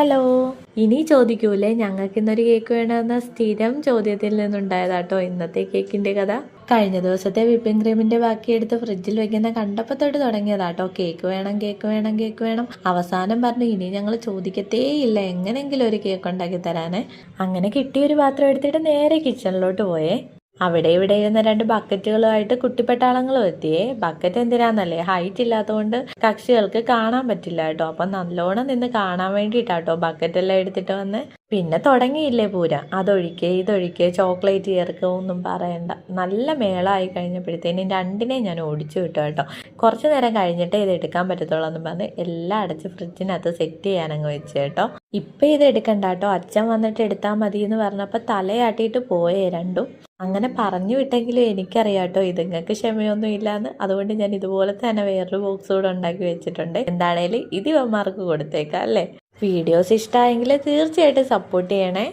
Hello. ഇനി ചോദിക്കൂലേ ഞങ്ങൾക്ക് ഇന്നൊരു കേക്ക് വേണമെന്ന സ്ഥിരം ചോദ്യത്തിൽ നിന്നുണ്ടായതാട്ടോ ഇന്നത്തെ കേക്കിന്റെ കഥ. കഴിഞ്ഞ ദിവസത്തെ വിപ്പിംഗ് ക്രീമിന്റെ ബാക്കി എടുത്ത് ഫ്രിഡ്ജിൽ വെക്കുന്ന കണ്ടപ്പോൾ തൊട്ട് തുടങ്ങിയതാട്ടോ. കേക്ക് വേണം കേക്ക് വേണം കേക്ക് വേണം. അവസാനം പറഞ്ഞു ഇനി ഞങ്ങൾ ചോദിക്കത്തേ ഇല്ല എങ്ങനെങ്കിലും ഒരു കേക്ക് ഉണ്ടാക്കി തരാനേ. അങ്ങനെ കിട്ടിയൊരു പാത്രം എടുത്തിട്ട് നേരെ കിച്ചണിലോട്ട് പോയേ. അവിടെ ഇവിടെ ഇരുന്ന രണ്ട് ബക്കറ്റുകളുമായിട്ട് കുട്ടിപ്പട്ടാളങ്ങളും എത്തിയേ. ബക്കറ്റ് എന്തിനാന്നല്ലേ? ഹൈറ്റ് ഇല്ലാത്തതുകൊണ്ട് കക്ഷികൾക്ക് കാണാൻ പറ്റില്ല കേട്ടോ. അപ്പൊ നല്ലോണം നിന്ന് കാണാൻ വേണ്ടിയിട്ടാട്ടോ ബക്കറ്റെല്ലാം എടുത്തിട്ട് വന്ന്. പിന്നെ തുടങ്ങിയില്ലേ പൂര. അതൊഴിക്കെ ഇതൊഴിക്കെ ചോക്ലേറ്റ് ചേർക്കുക ഒന്നും പറയണ്ട. നല്ല മേളായി കഴിഞ്ഞപ്പോഴത്തേനും രണ്ടിനെയും ഞാൻ ഓടിച്ചു വിട്ടു കേട്ടോ. കുറച്ച് നേരം കഴിഞ്ഞിട്ടേ ഇത് എടുക്കാൻ പറ്റത്തുള്ളൂ എന്ന് പറഞ്ഞ് എല്ലാം അടച്ച് ഫ്രിഡ്ജിനകത്ത് സെറ്റ് ചെയ്യാനങ്ങ് വെച്ച് കേട്ടോ. ഇപ്പം ഇത് എടുക്കണ്ട കേട്ടോ. അച്ഛൻ വന്നിട്ട് എടുത്താൽ മതി എന്ന് പറഞ്ഞപ്പോൾ തലയാട്ടിയിട്ട് പോയേ രണ്ടും. അങ്ങനെ പറഞ്ഞു വിട്ടെങ്കിലും എനിക്കറിയാം കേട്ടോ ഇത് നിങ്ങൾക്ക് ക്ഷമയൊന്നും ഇല്ലാന്ന്. അതുകൊണ്ട് ഞാൻ ഇതുപോലെ തന്നെ വേറൊരു ബോക്സ് കൂടെ ഉണ്ടാക്കി വെച്ചിട്ടുണ്ട്. എന്താണേലും ഇത് ഇവന്മാർക്ക് കൊടുത്തേക്കാം അല്ലേ? വീഡിയോസ് ഇഷ്ടമായെങ്കിൽ തീർച്ചയായിട്ടും സപ്പോർട്ട് ചെയ്യണേ.